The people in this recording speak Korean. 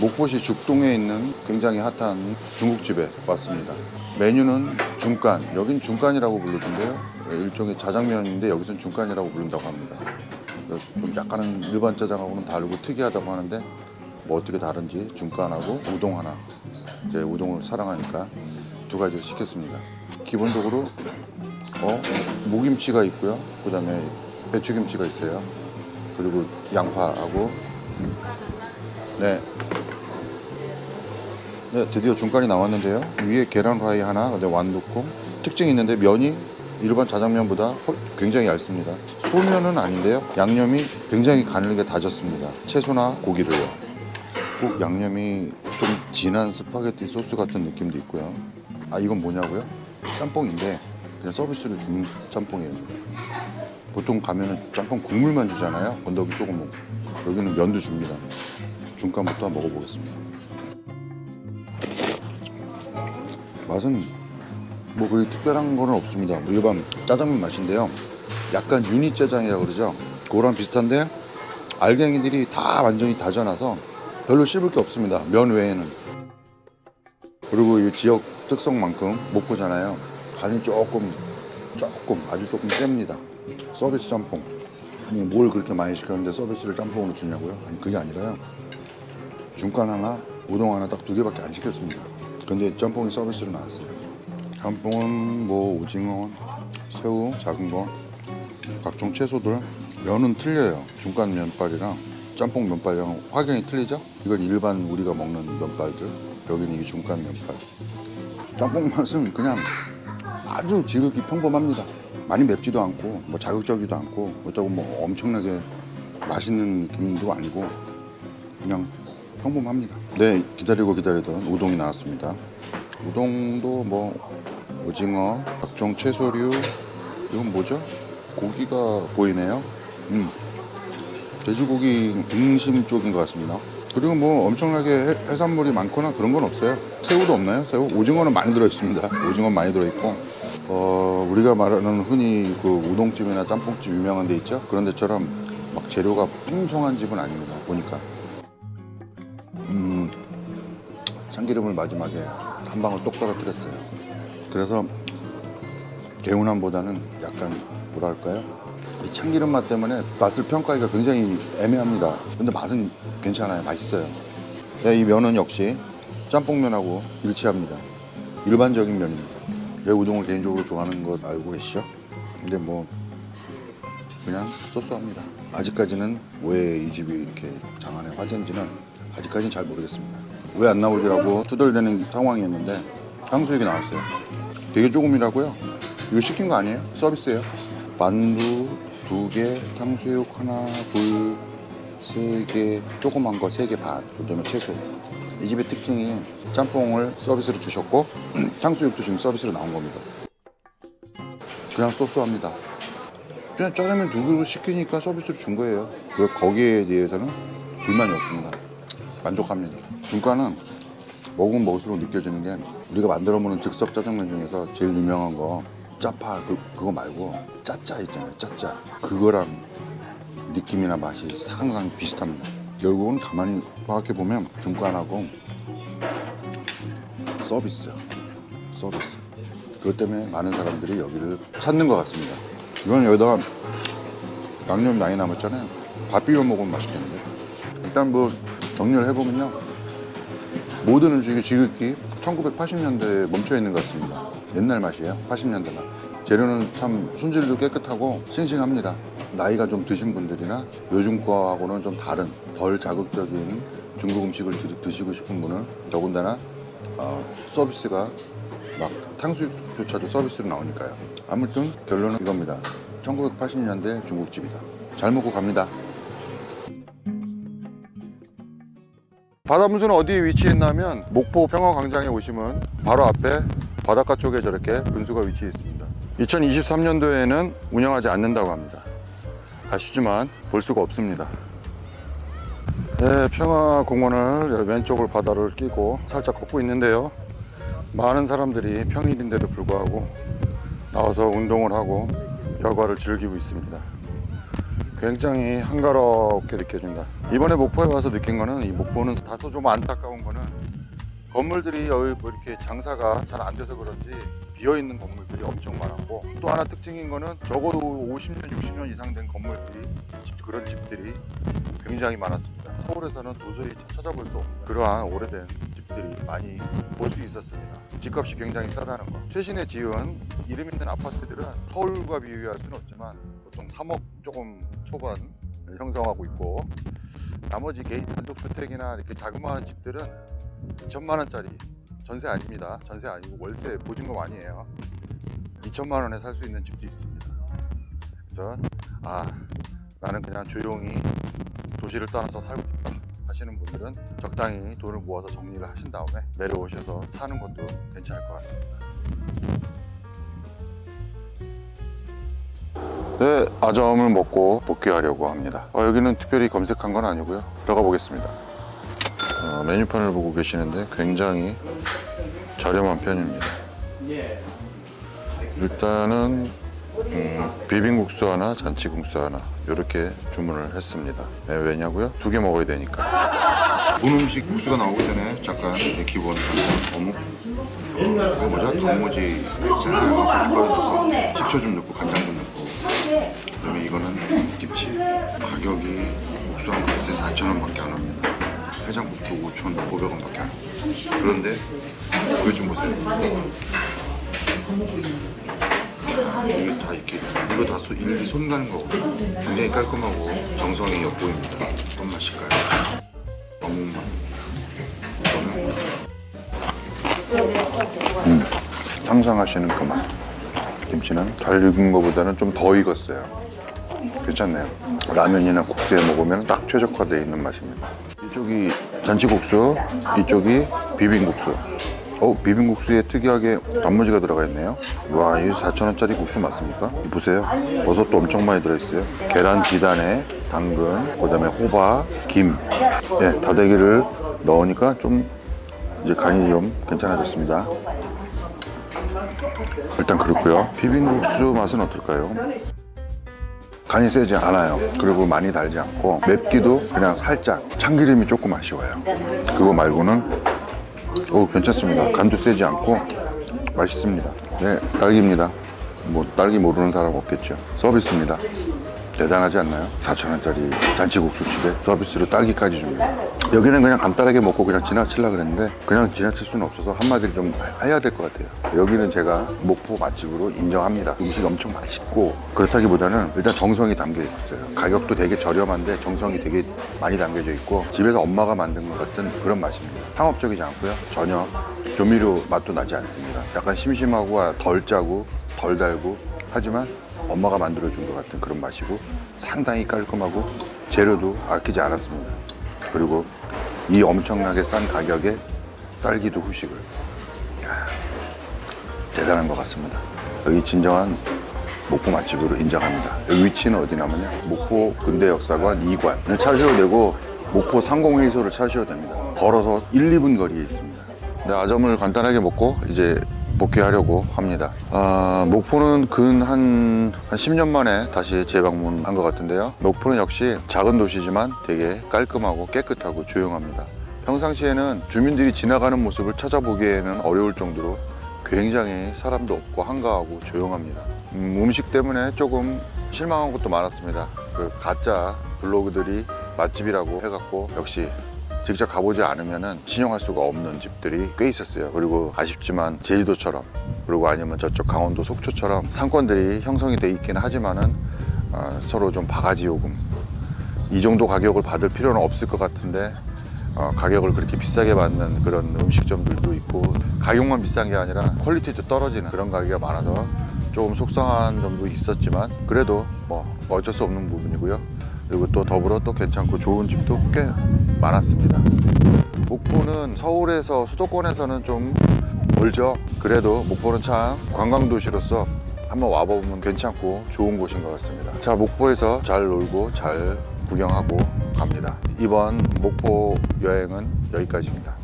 목포시 죽동에 있는 굉장히 핫한 중국집에 왔습니다. 메뉴는 중간, 여긴 중간이라고 부르던데요. 예, 일종의 자장면인데 여기서는 중간이라고 부른다고 합니다. 좀 약간은 일반 짜장하고는 다르고 특이하다고 하는데 뭐 어떻게 다른지 중간하고 우동 하나. 이제 우동을 사랑하니까 두 가지를 시켰습니다. 기본적으로 어, 무김치가 있고요. 그다음에 배추김치가 있어요. 그리고 양파하고 네. 네, 드디어 중간이 나왔는데요. 위에 계란 후라이 하나, 근데 완두콩. 특징이 있는데 면이 일반 자장면보다 훨- 굉장히 얇습니다. 소면은 아닌데요. 양념이 굉장히 가늘게 다졌습니다. 채소나 고기를요. 꼭 양념이 좀 진한 스파게티 소스 같은 느낌도 있고요. 아, 이건 뭐냐고요? 짬뽕인데 그냥 서비스로 주는 짬뽕입니다. 보통 가면은 짬뽕 국물만 주잖아요. 건더기 조금 먹고. 여기는 면도 줍니다. 중간부터 먹어보겠습니다. 맛은 뭐 그리 특별한 거는 없습니다. 뭐 일반 짜장면 맛인데요. 약간 유니 짜장이라고 그러죠. 그거랑 비슷한데 알갱이들이 다 완전히 다져놔서 별로 씹을 게 없습니다. 면 외에는. 그리고 이 지역 특성만큼 목포잖아요. 간이 조금 조금 아주 조금 셉니다. 서비스 짬뽕. 아니 뭘 그렇게 많이 시켰는데 서비스를 짬뽕으로 주냐고요? 아니 그게 아니라요. 중간 하나, 우동 하나 딱 두 개밖에 안 시켰습니다. 근데 짬뽕이 서비스로 나왔어요. 짬뽕은 뭐 오징어, 새우, 작은 거, 각종 채소들. 면은 틀려요. 중간 면발이랑 짬뽕 면발이랑 확연히 틀리죠? 이건 일반 우리가 먹는 면발들. 여기는 이게 중간 면발. 짬뽕 맛은 그냥 아주 지극히 평범합니다. 많이 맵지도 않고 뭐 자극적이도 않고 그렇다고 뭐 엄청나게 맛있는 느낌도 아니고 그냥 평범합니다. 네, 기다리고 기다리던 우동이 나왔습니다. 우동도 뭐 오징어, 각종 채소류, 이건 뭐죠? 고기가 보이네요. 음, 돼지고기 등심 쪽인 것 같습니다. 그리고 뭐 엄청나게 해, 해산물이 많거나 그런 건 없어요. 새우도 없나요? 새우? 오징어는 많이 들어있습니다. 오징어 많이 들어있고 어, 우리가 말하는 흔히 그 우동집이나 짬뽕집 유명한 데 있죠? 그런 데처럼 막 재료가 풍성한 집은 아닙니다. 보니까 음, 참기름을 마지막에 한 방울 똑 떨어뜨렸어요. 그래서 개운함보다는 약간 뭐랄까요? 이 참기름 맛 때문에 맛을 평가하기가 굉장히 애매합니다. 근데 맛은 괜찮아요. 맛있어요. 네, 이 면은 역시 짬뽕면하고 일치합니다. 일반적인 면입니다. 내 우동을 개인적으로 좋아하는 것 알고 계시죠? 근데 뭐 그냥 소소합니다. 아직까지는 왜 이 집이 이렇게 장안의 화제인지는 아직까지는 잘 모르겠습니다. 왜 안 나오지라고 투덜대는 상황이었는데 탕수육이 나왔어요. 되게 조금이라고요. 이거 시킨 거 아니에요? 서비스예요. 만두 두 개, 탕수육 하나, 둘, 세 개, 조그만 거 세 개 반, 그다음에 채소. 이 집의 특징이 짬뽕을 서비스로 주셨고 탕수육도 지금 서비스로 나온 겁니다. 그냥 소소합니다. 그냥 짜장면 두 그릇 시키니까 서비스로 준 거예요. 그 거기에 대해서는 불만이 없습니다. 만족합니다. 중가는 먹으면 먹을수록 느껴지는 게 우리가 만들어 먹는 즉석 짜장면 중에서 제일 유명한 거 짜파 그, 그거 말고 짜짜 있잖아요. 짜짜 그거랑 느낌이나 맛이 항상 비슷합니다. 결국은 가만히 파악해 보면 중간하고 서비스, 서비스. 그것 때문에 많은 사람들이 여기를 찾는 것 같습니다. 이건 여기다가 양념 많이 남았잖아요. 밥 비벼 먹으면 맛있겠는데. 일단 뭐 정리를 해보면요. 모든 음식이 지극히 1980년대에 멈춰 있는 것 같습니다. 옛날 맛이에요. 80년대 맛. 재료는 참 손질도 깨끗하고 싱싱합니다. 나이가 좀 드신 분들이나 요즘 거하고는 좀 다른 덜 자극적인 중국 음식을 드- 드시고 싶은 분은 더군다나 어, 서비스가 막 탕수육조차도 서비스로 나오니까요. 아무튼 결론은 이겁니다. 1980년대 중국집이다. 잘 먹고 갑니다. 바다문수는 어디에 위치했냐면 목포 평화광장에 오시면 바로 앞에 바닷가 쪽에 저렇게 분수가 위치해 있습니다. 2023년도에는 운영하지 않는다고 합니다. 아시지만 볼 수가 없습니다. 네, 평화공원을 왼쪽을 바다를 끼고 살짝 걷고 있는데요. 많은 사람들이 평일인데도 불구하고 나와서 운동을 하고 여가를 즐기고 있습니다. 굉장히 한가롭게 느껴진다. 이번에 목포에 와서 느낀 거는 이 목포는 다소 좀 안타까운 거는 건물들이 여기 뭐 이렇게 장사가 잘 안 돼서 그런지 비어 있는 건물들이 엄청 많았고 또 하나 특징인 거는 적어도 50년, 60년 이상 된 건물들이 집, 그런 집들이 굉장히 많았습니다. 서울에서는 도저히 찾아볼 수 없는 그러한 오래된 집 들이 많이 볼 수 있었습니다. 집값이 굉장히 싸다는 거. 최신에 지은 이름 있는 아파트들은 서울과 비교할 수는 없지만 보통 3억 조금 초반 형성하고 있고 나머지 개인 단독주택이나 이렇게 자그마한 집들은 2천만 원짜리 전세 아닙니다. 전세 아니고 월세 보증금 아니에요. 2천만 원에 살 수 있는 집도 있습니다. 그래서 아 나는 그냥 조용히 도시를 떠나서 살고 싶다 하시는 분들은 적당히 돈을 모아서 정리를 하신 다음에 내려오셔서 사는 것도 괜찮을 것 같습니다. 네, 아점을 먹고 복귀하려고 합니다. 어, 여기는 특별히 검색한 건 아니고요. 들어가 보겠습니다. 어, 메뉴판을 보고 계시는데 굉장히 저렴한 편입니다. 일단은 음, 비빔국수 하나, 잔치국수 하나 이렇게 주문을 했습니다. 네, 왜냐고요? 두 개 먹어야 되니까. 본 음식 국수가 나오기 전에 잠깐 이 기본 어묵 그거 뭐죠? 단무지 있잖아요. 고춧가루 넣어서 식초 좀 넣고 간장 좀 넣고 그다음에 이거는 김치 가격이 국수 한 그릇에 4,000원밖에 안 합니다. 해장국도 5,500원밖에 안 합니다. 그런데 이거 좀 보세요. 이게 다 이렇게 이거 다 소- 일일이 손 가는 거고 굉장히 깔끔하고 정성이 엿보입니다. 어떤 맛일까요? 이거는 음, 상상하시는 그 맛. 김치는 잘 익은 것보다는 좀 더 익었어요. 괜찮네요. 라면이나 국수에 먹으면 딱 최적화되어 있는 맛입니다. 이쪽이 잔치국수, 이쪽이 비빔국수. 어, 비빔국수에 특이하게 단무지가 들어가 있네요. 와, 이 4,000원짜리 국수 맞습니까? 이 보세요. 버섯도 엄청 많이 들어있어요. 계란 지단에 당근, 그 다음에 호박, 김. 예, 다대기를 넣으니까 좀 이제 간이 좀 괜찮아졌습니다. 일단 그렇고요. 비빔국수 맛은 어떨까요? 간이 세지 않아요. 그리고 많이 달지 않고 맵기도 그냥 살짝 참기름이 조금 아쉬워요. 그거 말고는 오 괜찮습니다. 간도 세지 않고 맛있습니다. 네 딸기입니다. 뭐 딸기 모르는 사람 없겠죠. 서비스입니다. 대단하지 않나요? 4천원짜리 잔치국수집에 서비스로 딸기까지 줍니다. 여기는 그냥 간단하게 먹고 그냥 지나치려고 그랬는데 그냥 지나칠 수는 없어서 한마디를 좀 해야 될 것 같아요. 여기는 제가 목포 맛집으로 인정합니다. 음식이 엄청 맛있고 그렇다기보다는 일단 정성이 담겨 있어요. 가격도 되게 저렴한데 정성이 되게 많이 담겨져 있고 집에서 엄마가 만든 것 같은 그런 맛입니다. 상업적이지 않고요. 전혀 조미료 맛도 나지 않습니다. 약간 심심하고 덜 짜고 덜 달고 하지만 엄마가 만들어준 것 같은 그런 맛이고 상당히 깔끔하고 재료도 아끼지 않았습니다. 그리고 이 엄청나게 싼 가격에 딸기도 후식을 이야, 대단한 것 같습니다. 여기 진정한 목포 맛집으로 인정합니다. 여기 위치는 어디냐면요. 목포 근대역사관 2관을 찾으셔도 되고 목포 상공회의소를 찾으셔도 됩니다. 걸어서 1, 2분 거리에 있습니다. 네, 아점을 간단하게 먹고 이제 복귀하려고 합니다. 아, 목포는 근 한, 한 10년 만에 다시 재방문한 것 같은데요. 목포는 역시 작은 도시지만 되게 깔끔하고 깨끗하고 조용합니다. 평상시에는 주민들이 지나가는 모습을 찾아보기에는 어려울 정도로 굉장히 사람도 없고 한가하고 조용합니다. 음, 음식 때문에 조금 실망한 것도 많았습니다. 그 가짜 블로그들이 맛집이라고 해갖고 역시 직접 가보지 않으면 신용할 수가 없는 집들이 꽤 있었어요. 그리고 아쉽지만 제주도처럼 그리고 아니면 저쪽 강원도 속초처럼 상권들이 형성이 돼 있기는 하지만은 어, 서로 좀 바가지 요금 이 정도 가격을 받을 필요는 없을 것 같은데 어, 가격을 그렇게 비싸게 받는 그런 음식점들도 있고 가격만 비싼 게 아니라 퀄리티도 떨어지는 그런 가게가 많아서 조금 속상한 점도 있었지만 그래도 뭐 어쩔 수 없는 부분이고요. 그리고 또 더불어 또 괜찮고 좋은 집도 꽤 많았습니다. 목포는 서울에서 수도권에서는 좀 멀죠. 그래도 목포는 참 관광도시로서 한번 와보면 괜찮고 좋은 곳인 것 같습니다. 자, 목포에서 잘 놀고 잘 구경하고 갑니다. 이번 목포 여행은 여기까지입니다.